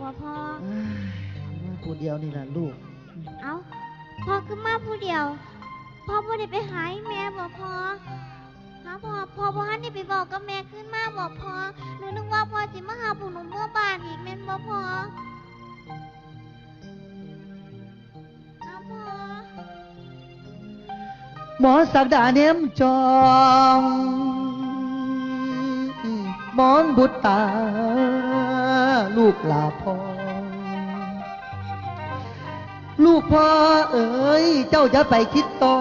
บ่พ่อ เอ้ยมาผู้เดียวนี่แหละลูก เอ้า พ่อคือมาผู้เดียว พ่อบ่ได้ไปหาอีแม่บ่พ่อหาพ่อพ่อบ่ทันได้ไปบอกกับแม่ขึ้นมาบ่พ่อหนูนึกว่าพ่อสิมาหาพวกหนูเมื่อบ้านอีกแม่นบ่พ่อเอ้าพ่อ หมอสักดาเนมจองมองบุตรตา ลูกลาพ่อ ลูกพ่อเอ๋ยเจ้าอย่าไปคิดต่อ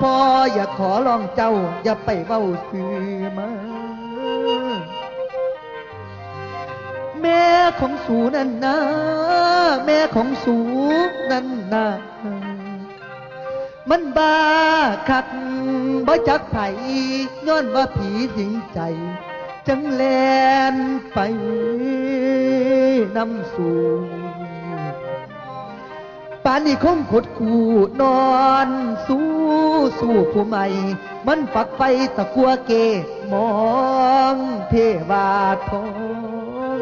พ่ออย่าขอร้องเจ้า อย่าไปเบ้าซื้อมาแม่ของสูนั่นนะแม่ของสูนั่นนะมันบ้าคักบ่จักไผย้อนว่าผีสิงใจ จังแลนไปนำสู่ป่านนี้คงขดกูนอนสู้สู้ผู้ใหม่ มันปักไฟตะกัวเกมองเทวาทอง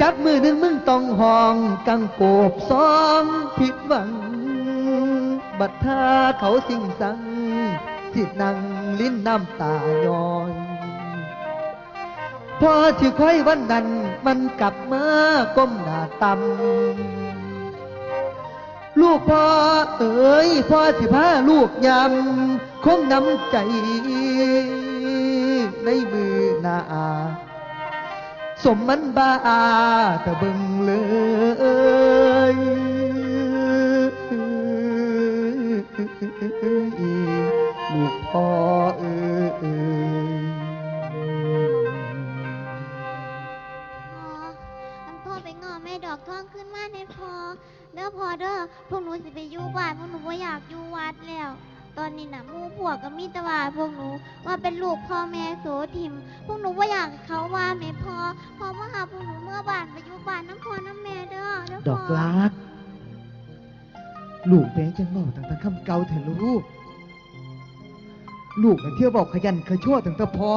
จักมือหนึ่งมึงต้องห้องกังโกบสองผิดหวัง บัดท่าเขาสิ่งสัง สินั่งลิ้นน้ำตาย้อยพอที่ค่อยวันนั้นมันกลับมาก้มหน้าต่ำลูกพ่อเอ๋ยพ่อสิพาลูกยำคงน้ำใจ ในมือหนาอาสมมันบ้าแต่เบิ่งเลย อเอ๋ยพ่ออันพ่อไปงอแม่ดอกทองขึ้นมาในพ่อเด้อพ่อเด้อพวกหนูสิไปอยู่บ้านพวกหนูว่าอยากอยู่วัดแล้ว ตอนนี้น่ะหมู่พวกก็มีแตว่าพวกหนูว่าเป็นลูกพ่อแม่โสทิม พวกหนูว่าอยากให้เขาว่าแม่พ่อพ่อมาหาพวกหนูเมื่อบ้านไปอยู่บ้านน้ำพ่อน้ำแม่เด้อเด้อดพ่อกลัก ลูกแม่จังบอกตั้งแต่คำเก่าเถอะลูก ลูกน่ะเที่ยวบอกขยันขชั่วตั้งแต่พอ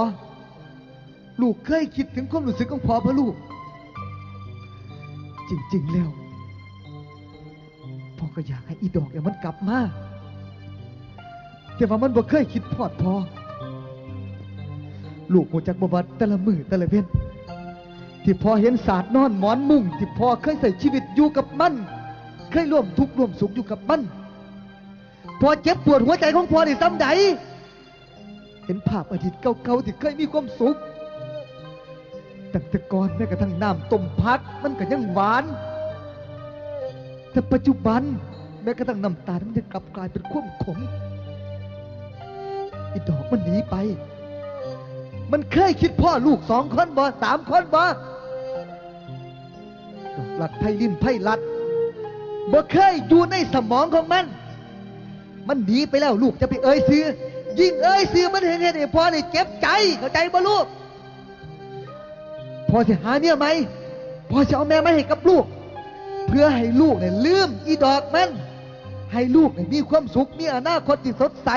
ลูกเคยคิดถึงความรู้สึกของพ่อพะลูก จริง ๆ แล้วพ่อก็อยากให้อีดอกเนี่ยมันกลับมาแต่ว่ามันบ่เคยคิดพอดพอ ลูกหัวจักบวัดแต่ละมือแต่ละเว้นที่พ่อเห็นศาสตร์นอนหมอนมุ่ง ที่พ่อเคยใส่ชีวิตอยู่กับมัน เคยร่วมทุกข์ร่วมสุขอยู่กับมัน พอเจ็บปวดหัวใจของพ่อในซ้ำใด เห็นภาพอดีตเก่าๆที่เคยมีความสุขตั้งแต่ก่อนแม้กระทั่งน้ำต้มพักมันก็ยังหวาน แต่ปัจจุบันแม้กระทั่งน้ำตาลมันจะกลับกลายเป็นข้มขมไอ้ดอกมันหนีไป มันเคยคิดพ่อลูกสองคนบ่สามคนบ่หลักไพลิมไพลัดบ่เคยอยู่ในสมองของมัน มันหนีไปแล้วลูกจะไปเอ่ยซื้อ ยิ่งเอ่ยซื้อมันเห็นเห็นไอ้พ่อนี่เจ็บใจเข้าใจบ่ลูกพ่อจะหาเนี่ยไหมพ่อจะเอาแม่มาให้กับลูก เพื่อให้ลูกเนี่ยลืมอีดอกมันให้ลูกเนี่ยมีความสุขมีอนาคตที่สดใส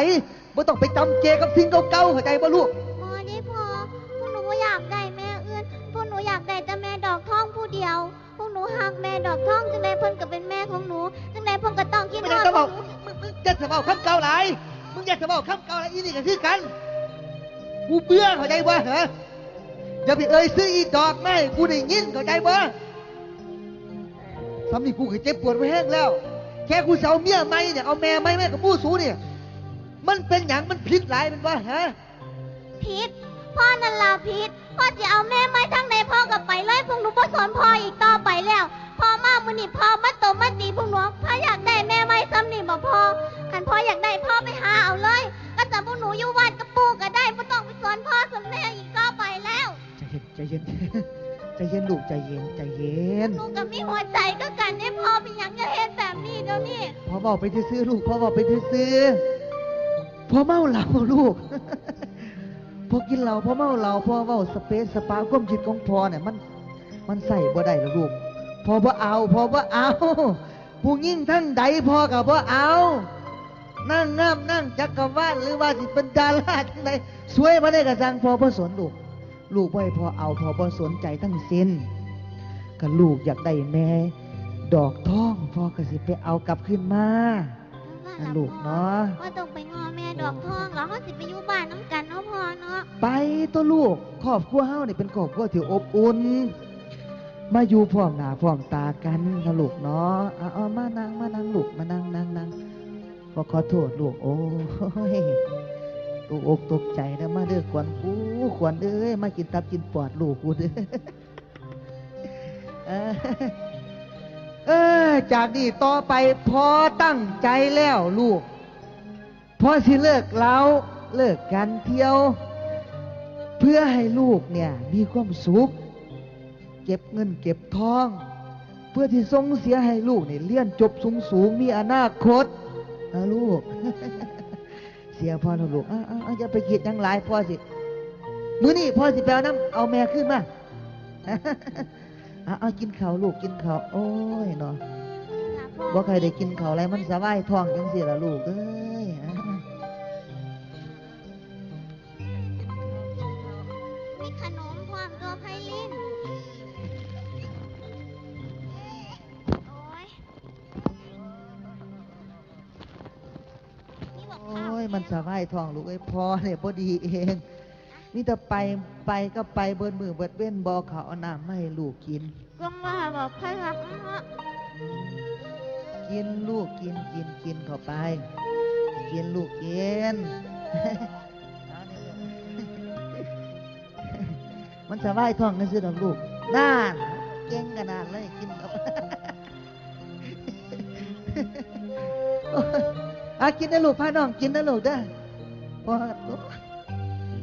ไม่ต้องไปจำเจกับสิ่งเก่าๆเข้าใจบ่ลูกพ่อได้พ่อพวกหนูว่าอยากได้แม่อื่นพวกหนูอยากได้แต่แม่ดอกทองผู้เดียวพวกหนูหักแม่ดอกทองจังใดเพิ่นก็เป็นแม่ของหนูจังใดเพิ่นก็ต้องคิดไม่ฮได้อดจะพบวอกกหนูมึงมึงจะจะบอกคำเก่าหลาย มึงอยากจะบอกคำเก่าหลายอีนี่ก็คือกัน กูเบื่อเข้าใจบ่เหรออย่าไปเอ่ยซื้ออีดอกไม่กูได้ยินเข้าใจบ่ซ้ำนี่กูเคยเจ็บปวดไว้แห้งแล้ว แค่กูจะเอาเมียไหมเนี่ยเอาแม่ไหมแม่กับผู้สูเนี่ย มันเป็นอย่างมันผิดหลายเป็นว่ฮะพิษพ่อนั่นล่ะพิษพ่อจะเอาแม่ไม้ทั้งในพ่อกับไปเลยพวกหนูบ่สอนพ่ออีกต่อไปแล้ว พ่อมามื้อนี้พ่อมาตบมาตีพวกหนูพ่ออยากได้แม่ไม้ซ้ำนี่บ่พ่อคันพ่ออยากได้พ่อไปหาเอาเลย ก็จะพวกหนูอยู่วัดกับปู่ก็ได้บ่ต้องไปสอนพ่อสอนแม่อีกต่อไปแล้วใจเย็นใจเย็น ใจเย็นลูกใจเย็นใจเย็นหนูกับมีหัวใจก็กันได้พ่อเป็นหยังจะเฮ็ดแบบนี้เดี๋ยวนี้พอบอกไปซื้อๆลูกพอบอกไปซื้อๆพอเมาเหล้าลูกพอกินเหล้าพอเมาเหล้าพอเว้าสเปซสปาความคิดของพอเนี่ยมันมันใส่บ่ได้แล้วลูก พอบ่เอาพอบ่เอาผู้ยิ่งทั้งใดพอกับบ่เอา นั่งงามนั่งจักรวาลหรือว่าสิเป็นดาราทั้งใดสวยมาได้กระสังพอบ่สนลูกพลูกบ่ให้พ่อเอาพ่อบ่สนใจทั้งสิ้นก็ลูกอยากได้แม่ดอกทองพ่อก็สิไปเอากลับขึ้นมาว่าอะล่ะลูกพ่อเนาะว่าต้องไปงอแม่ดอกทองแล้วเขาสิไปอยู่บ้านน้ำกันเนาะพ่อเนาะไปตัวลูกครอบครัวเฮานี่เป็นครอบครัวที่อบอุ่น มาอยู่พร้อมหน้าพร้อมตากันนะลูกเนาะเอาเอมานั่งมานั่งลูกมานั่งนั่งนั่งขอขอโทษลูกโอ้ยตกอกตกใจนะมาเด้อขวัญกูขวัญเอ้ยมากินตับกินปอดลูกกูเด้อเออจากนี้ต่อไปพอตั้งใจแล้วลูก พอสิเลิกเล้าเลิกกันเที่ยว เพื่อให้ลูกเนี่ยมีความสุข ก็บเงินเก็บทอง เพื่อที่ส่งเสียให้ลูกเนี่ยเรียนจบสูงสูงๆมีอนาคตนะลูก เสียพ่อนะลูกอ้าวอ้าวอ้าวอย่าไปคิดหยังหลายพ่อสิมื้อนี้พ่อสิไปเอาน้ำเอาแม่ขึ้นมาเอาเอากินข้าวลูกกินข้าวโอ้ยเนาะล่ะพ่อบ่เคยได้กินข้าวอะไรมันสบายท้องจังสิล่ะลูกเอ้ย สบายทองลูกเอ้พ่อเนี่ยพอดีเองนี่แต่ไปไปก็ไปเบิดมือเบิดเว้นบ่เขาเอาน้ำมาให้ลูกกิน ก็ว่าบอกไพรักเนาะกินลูกกินกินกินเข้าไป กินลูกกินมันสบายท้องนั่นสิดอกลูกน่านเก่งขนาดเลยกินเข้าไป อากินนะลูกพาน้องกินนะลูกเด้อพอ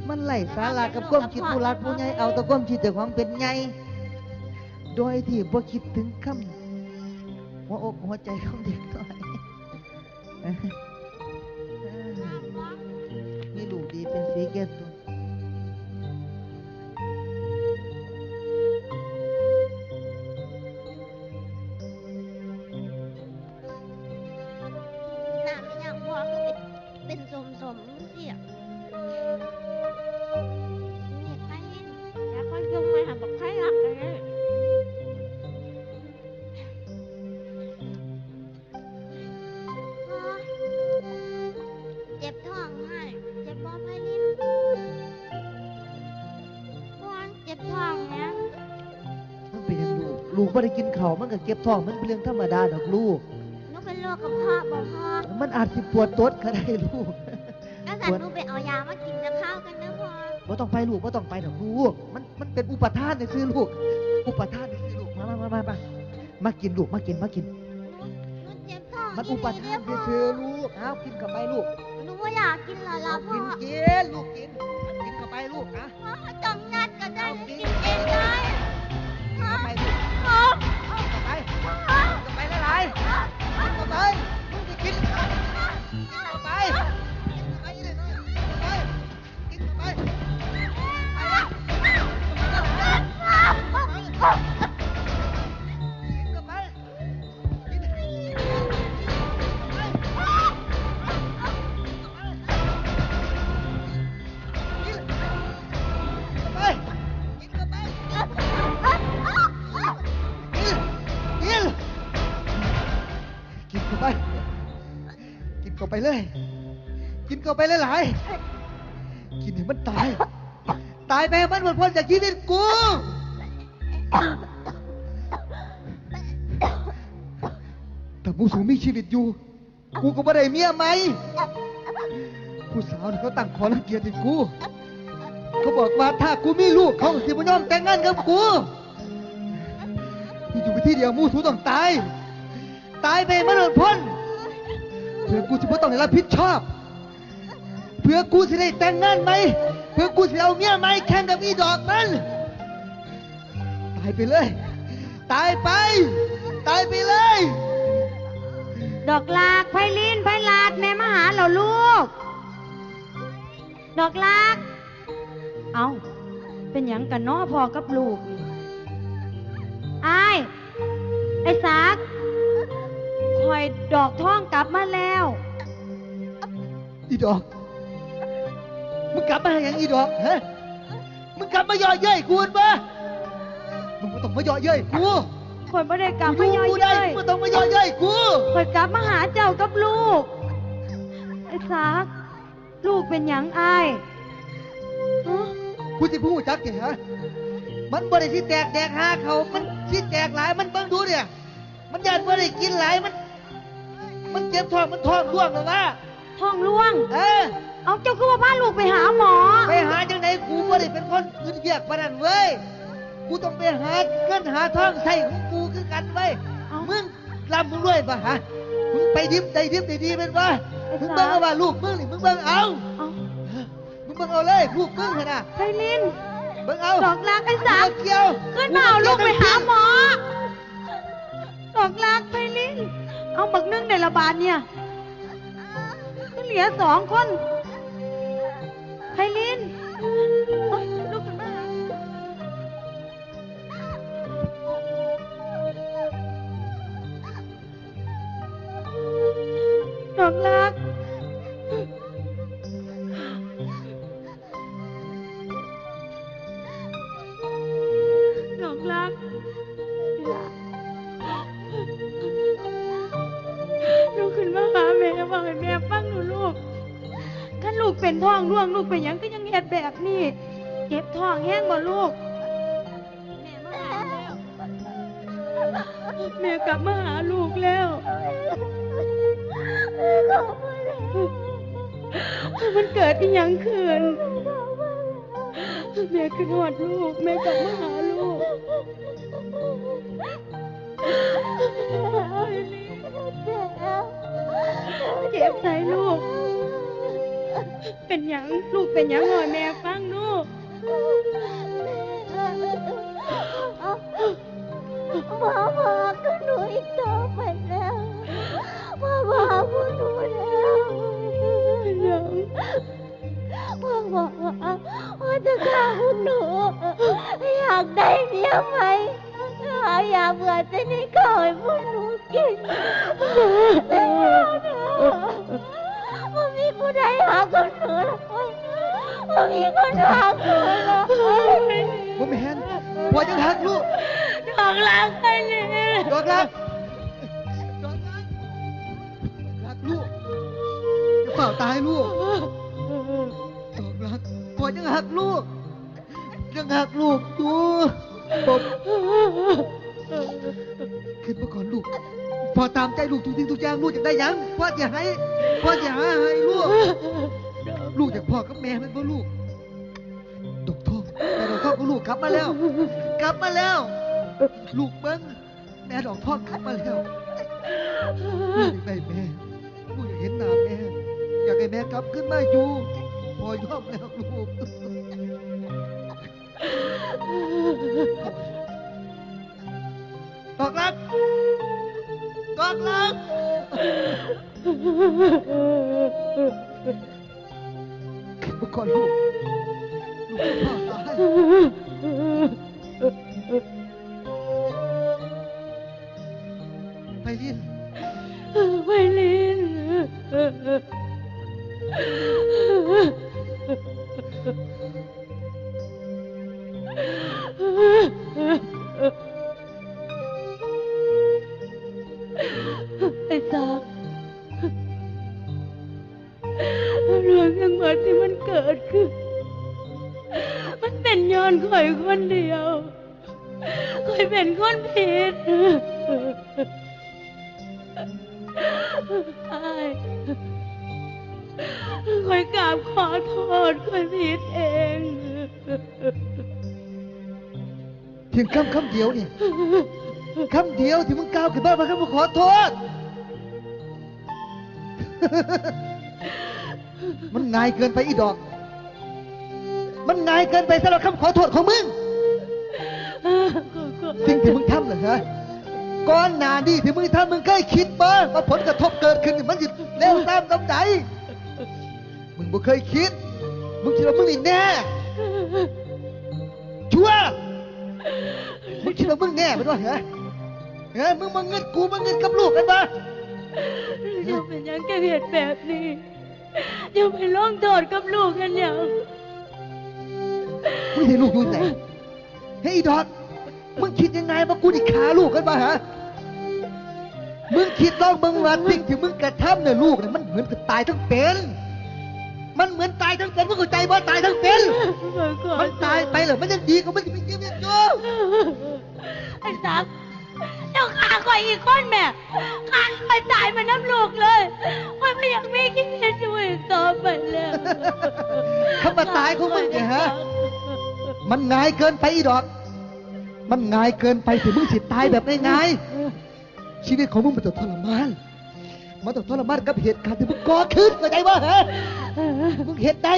มันไหลสาระกับก้มคิดผู้รักผู้ใหญ่เอาแต่ก้มคิดแต่ของเป็นไงโดยที่บ่คิดถึงคำหัวอกหัวใจของเด็กน้อยมีลูกดีเป็นสีเกตตัว ลูกลูกไม่ได้กินข้าวมันก็เก็บท้องมันเป็นเรื่องธรรมดาดอกลูก หนูเป็นโรคกระเพาะบ่พ่อมันอาจสิปวดตดก็ได้ลูกแล้วสันหนูไปเอายามากินจะข้าวกันนะพ่อว่าต้องไปลูกว่าต้องไปดอกลูก มันมันเป็นอุปทานในซื้อลูก อุปทานในซื้อลูกมามามามามามากินลูกมากินมากิน หนูหนูเจ็บท้องมันอีอุหปลีทาเด้อนในพ่อซื้อลูกเอากินเข้าไปลูกหนูว่าอยากกินและละเอาพ่กิอนกินลูกกินกินเข้าไปลูกนะพ่อจังนัดก็ได้หนูกิน เข้าไปมึงจะกินเข้าไปกินเข้าไปเลยนะเข้าไปกินเข้าไปกิน เข้าไปเลย กินเข้าไปหลายๆกินให้มันตาย ตายไปให้มันหมดพ้นจากชีวิตกูแต่มูสูมีชีวิตอยู่ กูก็ไม่ได้เมียไหม ผู้สาวนี่เขาตั้งขอรังเกียจให้กู เขาบอกว่าถ้ากูมีลูกเขาสิบ่ยอมแต่งงานกับกูที่อยู่ไปที่เดียวหมูสูต้องตาย ตายไปมันหมดพ้น เพื่อกูสิบ่ต้องได้รับผิดชอบ เพื่อกูสิได้แต่งงานไหม เพื่อกูสิเอาเมียไหมแข่งกับอีดอกมันตายไปเลย ตายไป ตายไปเลย ดอกลากไพลินไพลาดแม่มาหาเราลูก ดอกลาก เอาเป็นหยังกันน้อพอกับลูกนี่ ดอกท่องกลับมาแล้ว อีดอก มึงกลับมาให้ยังอีดอกฮะมึงกลับมาย่อเย้ยกูนปะมึงไม่ต้องมาย่อเย้ยกูข่อยบ่ได้กลับกูมาย่อยกูได้เย้ยมึงไม่ต้องมาย่อเย้ยกูข่อยกลับมาหาเจ้ากับลูก ไอ้ซัก ลูกเป็นหยังอายฮะกูจะพูดจักแกฮะมันบ่ได้สิแตกแดกหาเขา มันสิแตกหลาย มันเบิ่งดูเนี่ย มันยานบ่ได้กินหลาย มัน มันเจ็บท้องมันท้องร่วงแล้วนะท้องร่วง เออ เอาเจ้าคือว่าพาลูกไปหาหมอ ไปหาจังไหนกูบ่ได้เป็นคนอื่นเวียกปานนั้นเว้ย กูต้องไปหาเงินหาทองใส่ของกูคือกันเว้ยเอ้ามึงลำมึงรวยปะฮะ มึงไปดิบได้ดิบได้ดีเป็นปะไอ้มึงสาเบิ่งเอาว่าลูกมึงนี่มึงเบิ่งเอา เอามึงเบิ่งเอาเลยลูกมึงเห็นน่ะไพลินเบิ่งเอาดอกลากไอ้ซักเกี่ยวขึ้นมาเอาลูกไปหาหมอดอกลากไพลิน เอาบักนึ่งในระบาดเนี่ยก็เหลือสองคนไพลิน บอกให้แม่ฟังหนูลูกถ้าลูกเป็นท้องร่วงลูกเป็นหยังก็ยังเฮ็ดแบบนี้เจ็บท้องแห้งบ่ลูก แม่กลับมาหาลูกแล้ว มันเกิดอีหยังขึ้นแม่ขึ้นหอดลูก แม่กลับมาหาลูก เจ็บใส่ลูก เป็นหยังลูกเป็นหยังหน่อยแม่ฟังลูกพ่อบอกกับหนูอีกต่อไปแล้วพ่อบอกพวกหนูแล้วเป็นหยังพ่อบอกว่าพ่อจะฆ่าพวกหนู อยากได้เมียไหมอยากเบื่อจะได้ข้าวให้พวกหนูกิน แต่พ่อมีผู้ใดหาคนหนูแล้วพ่อมีคนหาคนแล้วบ่แม่นพ่อยังหักลูกดอกลางไปเลยดอกรักดอกรักรักลูกจะเปล่าตายลูกดอกรักพ่อยังหักลูกยังหักลูกอยู่บอกขึ้นมาก่อนลูก พอตามใจลูกทุกสิ่งทุกอย่างลูกจะได้หยังพ่อจะให้พ่อจะหาให้ลูก ลูกจากพ่อกับแม่เป็นพ่อลูกดอกทองแม่ดอกทองของลูกกลับมาแล้ว กลับมาแล้ว ลูกเบิ้งแม่ดอกทองกลับมาแล้วลูกอยากได้แม่ลูกอยากเห็นหน้าแม่อยากให้แม่กลับขึ้นมาอยู่พอยอมแล้วลูกดอกรัก ดอกรักขึ้ ดที่มันเกิดขึ้น มันเป็นย้อนข่อยคนเดียวข่อยเป็นคนผิดอายข่อยกราบขอโทษข่อยผิดเองเพียงคำคำเดียวเนี่ยคำเดียวที่มึงก้าวขึ้นมามาคำว่าขอโทษ มันง่ายเกินไปอีดอก มันง่ายเกินไปสำหรับคำขอโทษของมึง สิ่งที่มึงทำเหรอฮะก่อนหน้านี้ที่มึงทำมึงเคยคิดบ่ว่าผลกระทบเกิดขึ้นมันจะเร็วตามกำใจมึงบ่เคยคิด มึงคิดว่ามึงนี่แน่ ชัวร์มึงคิดว่ามึงแน่ไปด้วยเหรอเฮ้ยมึงมาเงินกูมาเงินกับลูกกันปะอย่าเป็นยังแกเหตุแบบนี้ อย่าไปร้องโทษกับลูกกันอย่างมึงเห็นลูกอยู่ไหนเฮ้ยอีดอดมึงคิดยังไงว่ากูดิขาลูกกันมาฮะมึงคิดลองมึงว่าสิ่งที่มึงกระทำเนี่ยลูกเนี่ยมันเหมือนกับตายทั้งเป็น มันเหมือนตายทั้งเป็นมึงเข้าใจว่าตายทั้งเป็น มันตายไปเหรอมันยังดีกว่ามันจะมีชีวิตอยู่ไอ้สัก เจ้าขาคอยอีกคนแม่ขาคอยตายมาน้ำลูกเลยคอยไม่อยากมีกินอยู่อีกต่อไปแล้วคำว่าตายของมึงเนี่ยฮะมันง่ายเกินไปอีดอก มันง่ายเกินไปที่มึงสิตายแบบง่ายๆชีวิตของมึงมันต้องทรมานมันต้องทรมานกับเหตุการณ์ที่มึงก่อขึ้นเข้าใจว่าฮะมึงเห็นได้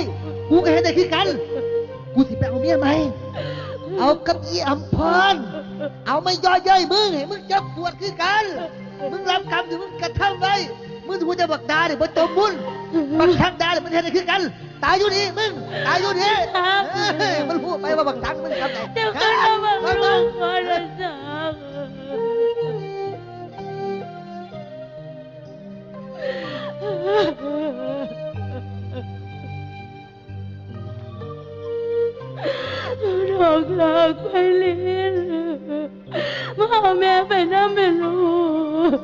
กูก็เห็นได้คือกัน กูสิไปเอาเมียไหม เอากับอีอัมพร เอาไม่ย่อยย่อยมึงให้มึงเจ็บปวดคือกัน มึงรับกรรมที่มึงกระทำไว้ มึงถูกจะบักดาเนี่ยบัจมบุญบักทักดาเนี่ยมันเห็นได้คือกัน ตายอยู่นี่มึง ตายอยู่นี่เฮ้ยมันพูดไปว่าบักทักมันทำไหนเดี๋ยวขึ้นมาบอกลูกก่อนนะสักดอกลากไปเลีนมาเอา แม่ไปน้ำเป็นลูก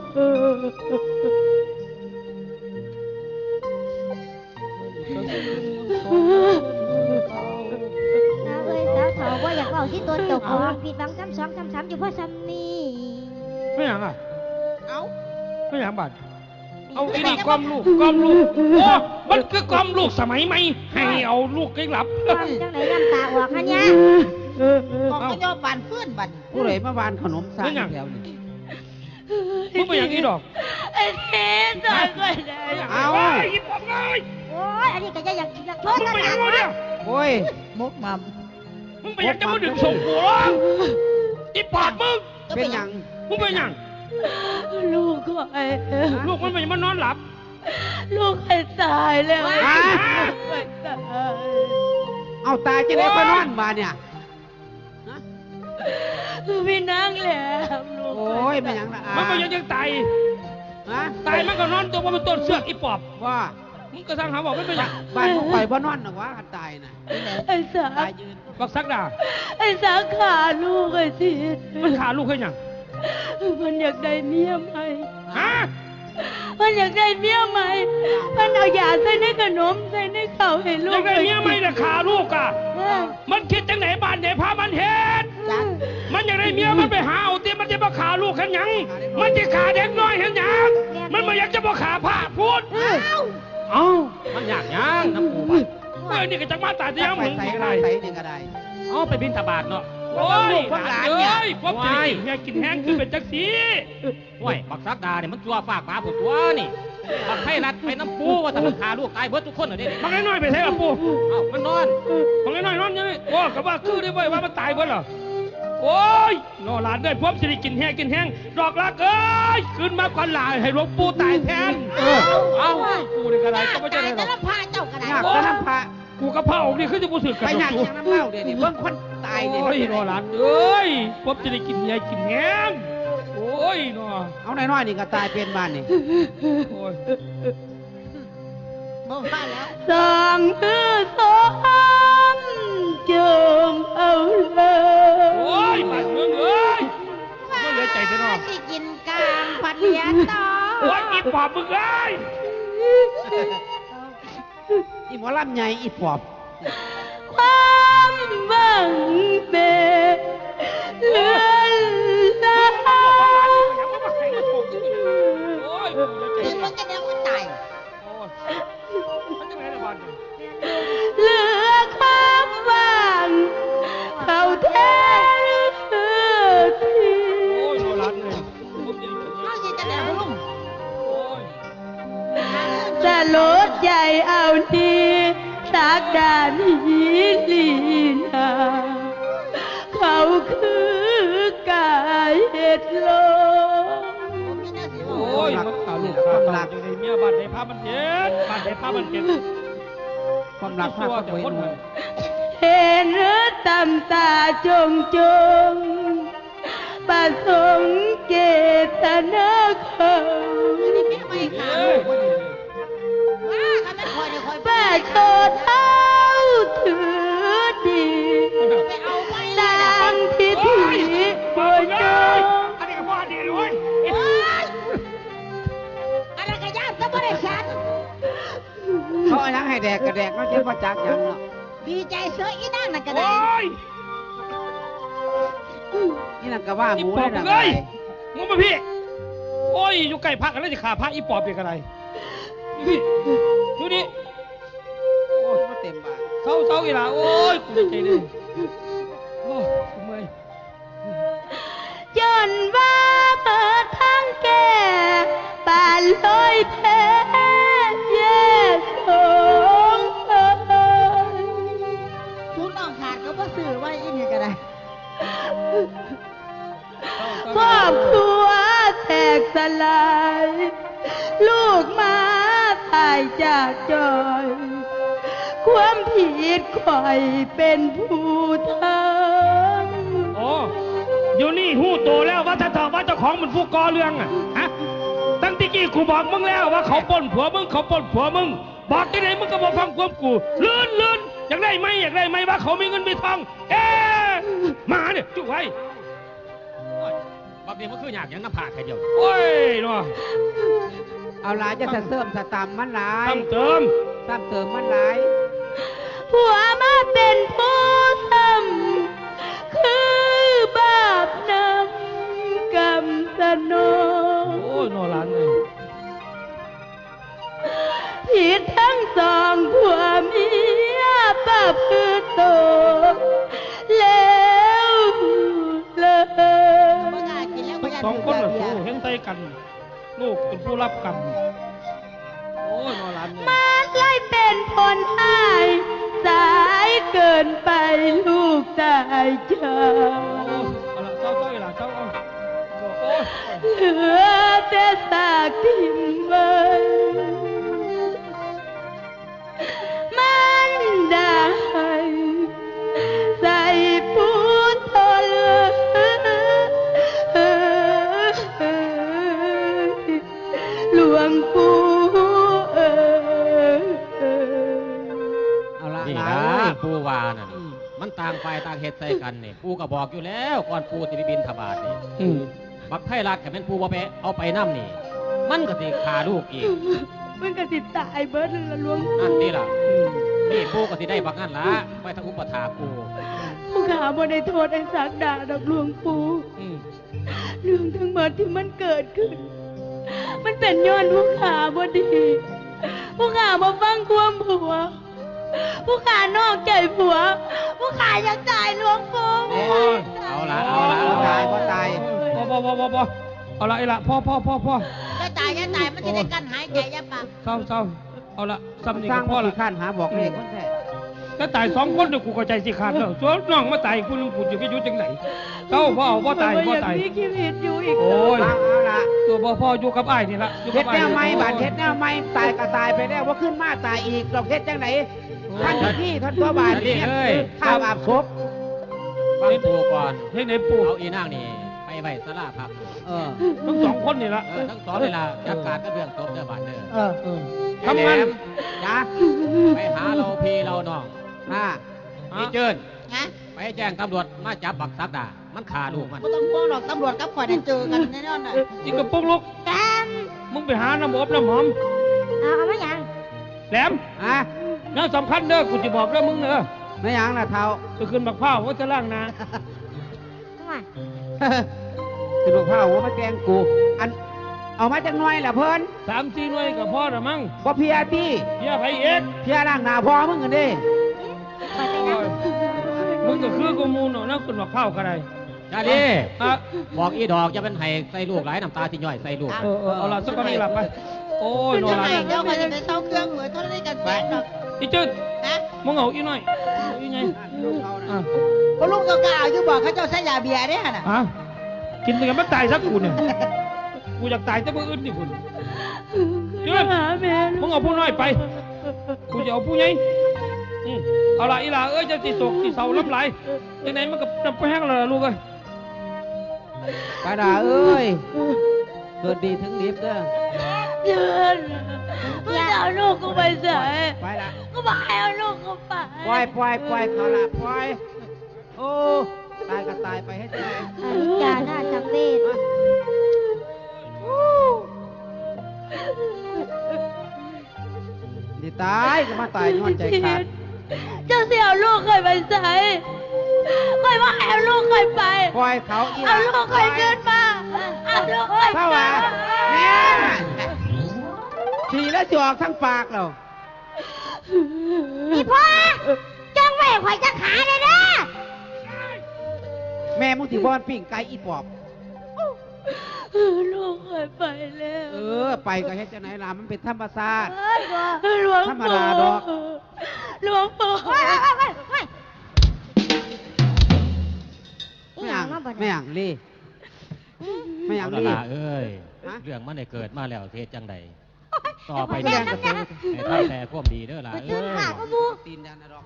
สาวเอ้ยสาวเขาว่าอยากเอาที่ตัวเจ้าของผิดหวังซ้ำสองซ้ำสามอยู่เพราะซ้ำนี่ไม่หยังอะเอ้าไม่หยังบัดเอาอีนี่กล่อมลูกกล่อมลูกโอ้มันคือกล่อมลูกสมัยใหม่ให้เอาลูกให้หลับ ความจังไหนน้ำตาออกฮะเนี่ย กองก็ย่อบานเพื่อนบันผู้ใดมาวานขนมสาเป็นหยังแถวนี้มึงไปหยังอีดอก ไอ้เทสายก็ได้เอาไอ้อีปอบเลยโอ้ยอันนี้ก็จะอยากอยากโทมึษงนะไปหยังนะวะเนี่ยโอ้ยมกมัมมึงไปหยังจะมาดึงส่งกูเหรออีปอบมึง เป็นหยังมึงไปหยังลูกก็ไอ้ลูกมันไปมันนอนหลับ ลูกไอ้ตายแล้วฮะไอ้ตายเอาตายจะได้ไปนอนบานเนี่ย พี่นั่งแหล้วลูกโอ้ยเป็นหยังละอามันไปหยังยังตายฮะตายมันก็นอนตัวมันเป็นต้นเสือกอีปอบว่ามึงก็สร้างหาบอกมันไปหยังบ้านของข่อยบ่นอนหรอกวะคันตายน่ะไอ้สาตายยืนบักซักดาไอ้สาขาลูกไอ้ทีมันขาลูกให้หยังมันอยากได้เมียใหม่ฮะ มันอยากได้เมียใหม่ มันเอายาใส่ในขนมใส่ในข้าวให้ลูอยากกได้เมียไหมล่ะขาลูกอะ เออมันคิดจังไหนบ้านไหนพามันเฮ็ดจังมันอยากได้เมียมันไปหาเอาตีมันจะมาขาลูกเห็นหยัง มันจะขาเด็กน้อยเห็นหยัง มันไม่อยากจะมาขาผ้าพูดเอ้าเอ้ามันอยากยังน้ำปูไปเอ้ยนี่ก็จะมาตาเดียวไปมึงใส่อะไรใส่นี่ก็ได้ เอาไปบินตาบาดเนาะ โอ้ยพวกหลานเเนี่ยอ้ยพวกจะกินแม่กินแห้งคือเป็นจักสีห้วยบักซักดาเนี่ยมันตัวฝากปลาผุดตัวนี่บักไทยรัดไปน้ำปูว่าแต่มันขาลูกตายเบิดทุกคนเหรอเด้มันน้อยๆไปใช่ป่ะปูเอ้ามันนอนมันน้อยๆนอนยังไงโอ้ก็ว่าคือได้เว้ยว่ามันตายเบิดเหรอโอ้ยนอหลานด้วยพวกสิริกินแห้งกินแห้งดอกรักเอ้ยขึ้นมาก่อนหลายให้หลวงปู่ตายแทน เออ เอ้ากูนี่กระไรก็ไม่ใช่ตายได้หรแต่อกละพาเจ้ากระไดอยากจะน้ำพระ กูกระเพรานี่คือจะกูสึกกัไปนอยากกูยังน้ำเหล้าเดี๋ยวนี้เบิ่งคนตายเนี่ยโอ้ยนอหลานเอ้ยพวกสิริกินแห้งกินแห้งโอ้ยนอเอาน้อยๆนี่ก็ตายเป็นบ้านนี่โอ้ยบ่มาแล้วสองมือสองจมเอาเลยโอ้ยบ้านเมืองเอ้ยไม่เหลือใจซะเนาะสิกินกลางพันเลียนต่อโอ้ยอีปอบมึงเอ้ย อีหมอลำใหญ่อีปอบ ความบังเบเลือ ดานฮีลีนาเขาคือกายเหตุโลกมีหน้าสิโอ้ยมันขาลูกขาตาอยู่ในเมียบ้านไหนพามันเห็นบ้านไหนพามันเห็นความรักภาพตัวก็แต่บ่คนเห็นมันเห็นหรือตำตาจงจงประสงค์เกตนาเขานี่เป็นไม่ขาเอ้ยว่าถ้าไม่คอยเดี๋ยวคอยแบกโตเท้า กกระแดกมันจะมาจากหยังเนาะดีใจเสืออีนั่งน่ะก็โอ้ได้ยนี่นั่นก็ว่าหมูอีปอบนั่นเอ้น่ะยมึงมาพี่ โอ้ย อยู่ใกล้พักกันแล้วจะขาพักอีปอบเป็นอะไรนี่ดูดิโอ้ยมาเต็มบ้านเศร้าเศร้าอีหล่ะโอ้ยกูใจเลยโอ้ยกูเมื่อยจนว่าเปิดทางแก่ปานลอยแพ้เย่ส อบครัวแตกสลาย ลูกมาตายจากจอย ความผิดข่อยเป็นผู้ทำโอ้อยู่นี่หู้โตแล้วว่าถ้าถามว่าเจ้าของมันผู้ก่อเรื่องอะฮะตั้งที่กี้กูบอกมึงแล้วว่าเขาปล้นผัวมึงเขาปล้นผัวมึง บอกที่ไหนมึงก็บอกฟังความกูลื่นลื่นอยากได้ไหมอยากได้ไหมว่าเขามีเงินมีทอง เอ๊ะมาเนี่ยจุ๊ไว้โอ้ย บักนี้มันคืออยากหยังน้ำผากแค่เดียวโอ้ยเนาะเอาหลายจะสะเสริมสะตามมันหลายตั้งเติมตามเติมมันหลาย ผัวมาเป็นผู้ทำคือบาปนำกรรมสนองโอ้ยนอร้านเลยผิดทั้งสองผัวเมียบาปคือโตแสองคนน่ะโอ้เห็นใจกัน ลูกเป็นผู้รับกรรมโอ้ยนอร้านเลยมันเลยเป็นผลหายสายเกินไปลูกตายจาโอ้ยเอาละเจ้าเจ้าอีหล่ะเจ้าเอาโอ้ย เหลือแต่ซากทิ่มไว้ ต่างฝ่ายต่างเหตุใส่กันนี่ปูก็บอกอยู่แล้วก่อนปูสิไปบินทบาทนี่อืมบักไพรัดกับเป็นปูบ่ไปเอาไปน้ำนี่ มันก็สิขาลูกอีกมันก็สิตายเบิดเลยละหลวงนั่นปู่นี่ล่ะนี่ปูก็สิได้บักนั่นละไปทางอุปถาปูผู้ขาบ่ได้โทษไอ้สักดาดอกหลวงปู่อืมเรื่องทั้งหมดที่มันเกิดขึ้น มันเป็นย้อนผู้ขาบ่ดีผู้ขามาฟังความผัว ผู้ขานอกใจผัว ผู้ขาอยากตายหลวงปู่โอ้ยเอาละเอาละบ่เอาตาละยบ่ตายบ่บ่บ่บ่บ่เอาละไอ้ละพ่อพ่อพ่อพ่อจะตายจะตายมันจะได้กันหายใจยาปากเศร้าเศร้าเอาละซ้ำนี่สร้าก็งพ่พ่ออละละขั้นหาบอกเลขมันแท้ถ้าตายสองคนเดี๋ยวกูก็ใจสิขาดแล้วส่วนน้องมาตายกูนึงกูจะไปอยู่จังไหนเศร้าพ่อเอาพ่อตายพ่อตาย มีชีวิตอยู่อีกโอ้ย เอาเอาละตัวพ่อพ่ออยู่กับไอ้ายนี่ละอยู่เฮ็กัดบอ้ายแนวใหม่บาดเฮ็ดแนวใหม่ตายก็ตายไปแล้วว่าขึ้นมาตายอีกดอกเฮ็ดจังไหน ท่านที่ท่านตัวบาดเนี่ยข้าวอาบศพฟังปูก่อนเฮ้ยไหนปู่เอาอีนางนี่ไปไว้สลาพักเออทั้งสองคนนี่ละเออทั้งสองเวลาจัดการกับเรื่องศพเด้อบาดเด้อเออเออทำทำงางานนจ้าไปหาเราพี่เราน้องอ่าพี่เจินนะไปแจ้งตำรวจมาจับบักซักดา มันขาลูกมันไม่ต้องห่วงหรอกตำรวจกับข่อยได้เจอกันแน่นอนน่ะอีกกระปุกลูกแกมมึงไปหาน้ำอบน้ำหอมเอาเอามาหยังแหลมอะ นั่นสำคัญเด้อกูจะบอกเด้อมึงเด้อไม่หยังล่ะเท้า จะขึ้นบักผ้าวว่าจะล่างนาทำไมคือลูกผ้าหัวมาแกล้งกู อันเอามาจากหน่อยล่ะเพิ่นสามสี่หน่วยกับพ่อละมั้งบ่เพียตี้เฮียไปเอกเพียร่างหน้าพ่อมึงกันเด้คอยไปนะมึงก็คือกูมูลเนาะนะขึ้นบักผ้าวก็ได้ชาลีอะบอกอีดอกจะเป็นไห้ใส่ลูกหลายน้ำตาที่ย่อยใส่ลูกเออเออเอาละสักคนนี้ละไปโอ้ยนอจะนไหนละเดี๋ยวข่อยจะไปเต้าเครื่องเหมือนเท่านั้นกันแสนด อกอีจืดนะมึงเอาอีหน่อยเอาอีไงอะก็ลุงก็กล่าวอยู่บอกเขาเจ้าใช้ยาเบียร์เนี่ยน่ะอะกินไปกันมันตายสักกูเนี่ยกูอยากตายแต่มึงอื่นนี่คุณเดือนหาแม่มึงเอาผู้น้อยไปกูจะเอาผู้ใหญ่อืมเอาละอีหล่าเอ้ยจะติดตกติดเสารับไหลยังไงมันก็จะไปแห้งเลยลูกเอ้ยกระดาเอ้ยเกิดดีถึงดิบเด้อเดื อนมึงเอาลูกกูไปใส่ไปละก็บอกให้เอาลูกกูไปปล่อยปล่อยปล่อยเขาละปล่อย โอ้ตายก็ตายไปให้เจออนิจจาน่าจำเวทดีตายก็มาตายย้อนใจขาดเจ้าเสียเอาลูกเคยไปใส่เคยว่าเอาลูกเคยไปปล่อยเขาอีเอาลูกเคยขึ้นมาเอาลูกเคยเท่ามาว่าแม่ ฉี่แล้วจะออกทั้งปากเรานี่พ่อจ้องไว้ข่อยจะขาเลยเด้อแม่มึงที่บอนปิ่งไก่อีปอบ ลูกเคยไปแล้วเออ ไปก็เฮ็ดจังไหนล่ะมันเป็นธรรมชาติ หลวงธรรมปู่ดาดอก หลวงปู่โอ้ยโอ้ยโอ้ยโอ้ยไม่อย่างไม่อย่างลี่ไม่อย่างเอาละลี่ ล่ะเอ้ย ฮะ เรื่องมันได้เกิดมาแล้วเทศจังใด ต่อไปเดี๋นี้ยวนะให้ทำแต่ความดีเด้อล่ะไปเอ้ถึงยขาก็มูตีนยันนะดอก